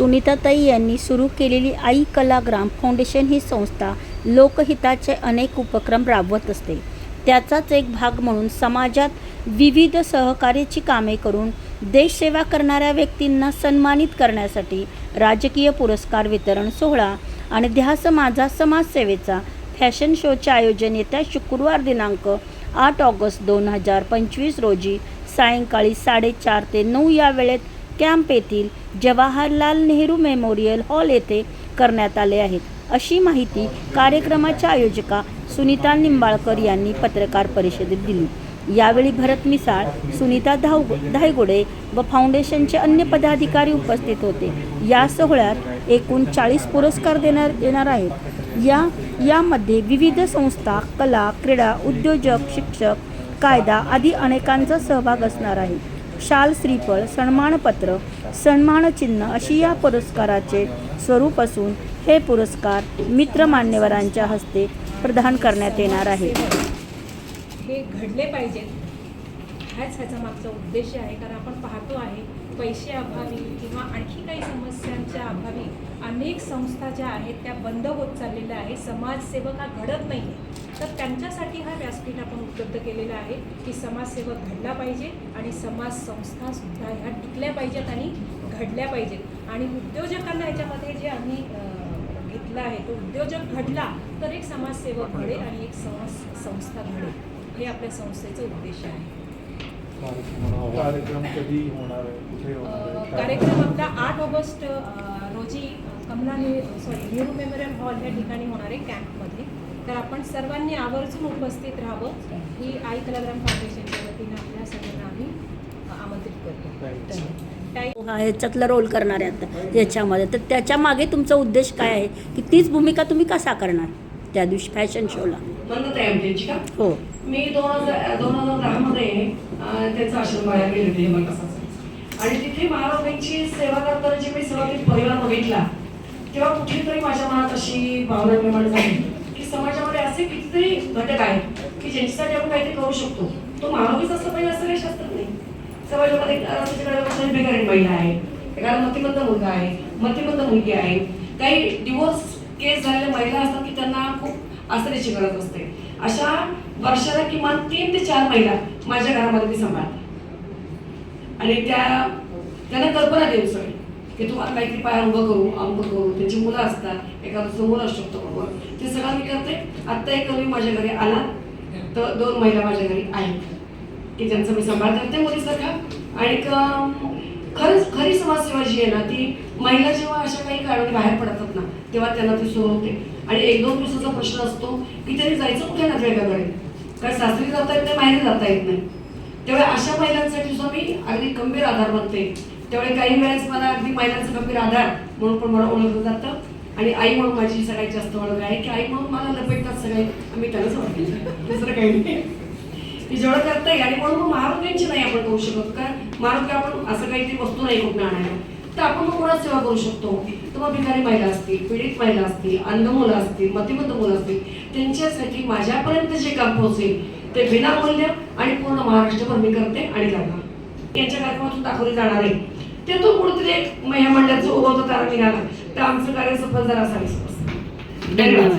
सुनीताताई यांनी सुरू केलेली आई कलाग्राम फाउंडेशन ही संस्था लोकहिताचे अनेक उपक्रम राबवत असते. त्याचाच एक भाग म्हणून समाजात विविध सहकार्याची कामे करून देशसेवा करणाऱ्या व्यक्तींना सन्मानित करण्यासाठी राजकीय पुरस्कार वितरण सोहळा आणि ध्यास माझा समाजसेवेचा फॅशन शोचे आयोजन येत्या शुक्रवार दिनांक आठ ऑगस्ट दोन हजार पंचवीस रोजी सायंकाळी साडेचार ते नऊ या वेळेत कॅम्प येथील जवाहरलाल नेहरू मेमोरियल हॉल येथे करण्यात आले आहेत. अशी माहिती कार्यक्रमाच्या आयोजका सुनीता निंबाळकर यांनी पत्रकार परिषदेत दिली. यावेळी भरत मिसाळ सुनीता धाव धायगुडे व फाउंडेशनचे अन्य पदाधिकारी उपस्थित होते. या सोहळ्यात एकूण चाळीस पुरस्कार देणार येणार आहेत. या यामध्ये विविध संस्था कला क्रीडा उद्योजक शिक्षक कायदा आदी अनेकांचा सहभाग असणार आहे. शाल श्रीफळ सन्मानपत्र सन्मानचिन्ह अशी या पुरस्काराचे स्वरूप असून हे पुरस्कार मित्र मान्यवरांच्या हस्ते प्रदान करण्यात येणार आहे. हे घडले पाहिजेत हाच ह्याचा मागचा उद्देश आहे. कारण आपण पाहतो आहे पैसे अभावी किंवा आणखी काही अनेक संस्था ज्या आहेत त्या बंद होत चाललेल्या आहेत. समाजसेवक हा घडत नाही आहे तर त्यांच्यासाठी हा व्यासपीठ आपण उपलब्ध केलेला आहे की समाजसेवक घडला पाहिजे आणि समाज संस्थासुद्धा ह्या टिकल्या पाहिजेत आणि घडल्या पाहिजेत. आणि उद्योजकांना याच्यामध्ये जे आम्ही घेतला आहे तो उद्योजक घडला तर एक समाजसेवक घडेल आणि एक समाज संस्था घडेल. हे आपल्या संस्थेचा उद्देश आहे. कार्यक्रम कधी होणार आहे? कार्यक्रम आपला आठ ऑगस्ट रोजी कमला ने सॉरी नेहरू मेमोरियल हॉल या ठिकाणी होणार आहे कॅम्पमध्ये तर आपण सर्वांनी आवर्जून उपस्थित राहावं ही आई कलाग्राम फाउंडेशनच्या वतीनं आपल्या सगळ्यांना आम्ही आमंत्रित करतो. हा ह्याच्यातला रोल करणार आहे आता याच्यामध्ये तर त्याच्यामागे तुमचा उद्देश काय आहे? की तीच भूमिका तुम्ही का साकारणार त्या दिवशी फॅशन शोला हो. मी दोन हजार दोन हजार दहामध्ये त्यांचा आश्रम बाहेर गेले होते आणि तिथे महाराजांची सेवा करताना जे मी सुरुवातीत परिवार बघितला तेव्हा कुठेतरी माझ्या मनात अशी भावना निर्माण झाली की समाजामध्ये असे कितीतरी घटक आहेत की ज्यांच्यासाठी आपण काहीतरी करू शकतो. तो महारोगीच असलं पाहिजे असं काही शास्त्र नाही. समाजामध्ये त्याच्याकडे बेकारी महिला आहे एखादा मतिमंद मुलगा आहे मतिमंद मुलगी आहे. काही डिवोर्स केस झालेल्या महिला असतात की त्यांना खूप आसऱ्याची गरज असते. अशा वर्षाला किमान तीन ते चार महिला माझ्या घरामध्ये मी सांभाळते. आणि त्या त्यांना कल्पना देऊ सगळी की तुम्हाला काहीतरी पाय उभं करू अमुक करू त्याची मुलं असतात एखादं समोर असू शकतो बरोबर. ते सगळं मी करते. आत्ता एक कवी माझ्या घरी आला तर दोन महिला माझ्या घरी आहेत की त्यांचं मी सांभाळ करते मुलीसारखा. आणि खरंच खरी समाजसेवा जी आहे ना ती महिला जेव्हा अशा काही कारणाने बाहेर पडतात ना तेव्हा त्यांना ती सुरू होते. आणि एक दोन दिवसाचा प्रश्न असतो की त्यांनी जायचं कुठे नातेवाईकाकडे कारण सासरी जाता येत नाही माहेरी जाता येत नाही. त्यामुळे अशा महिलांसाठी सुद्धा मी अगदी गंभीर आधार बनते त्यामुळे काही वेळेस मला अगदी महिलांचा गंभीर आधार म्हणून पण मला ओळखलं जातं. आणि आई म्हणून माझी सगळ्यात जास्त ओळख आहे की आई म्हणून मला लपेटतात सगळे. आम्ही त्यालाच वाटते दुसरं काही नाही. ती जेवढं करता येईल आणि म्हणून मग महारोग्यांची नाही आपण करू शकत. कारण महारोग्य आपण असं काहीतरी वस्तू नाही कुठं आणायला. तर आपण मग कोणाच सेवा करू शकतो? तर मग भिकारी महिला असतील पीडित महिला असतील अंध मुलं असतील मतिमंद मुलं असतील त्यांच्यासाठी माझ्यापर्यंत जे काम पोहोचेल ते विनामूल्य आणि पूर्ण महाराष्ट्रभर मी करते आणि करणार. यांच्या कार्यक्रमातून दाखवले जाणार आहे. त्यातून कुठेतरी एक महिला मंडळाचं उभं होतं तारा निघाला तर आमचं कार्य सफल झालं असावी. धन्यवाद.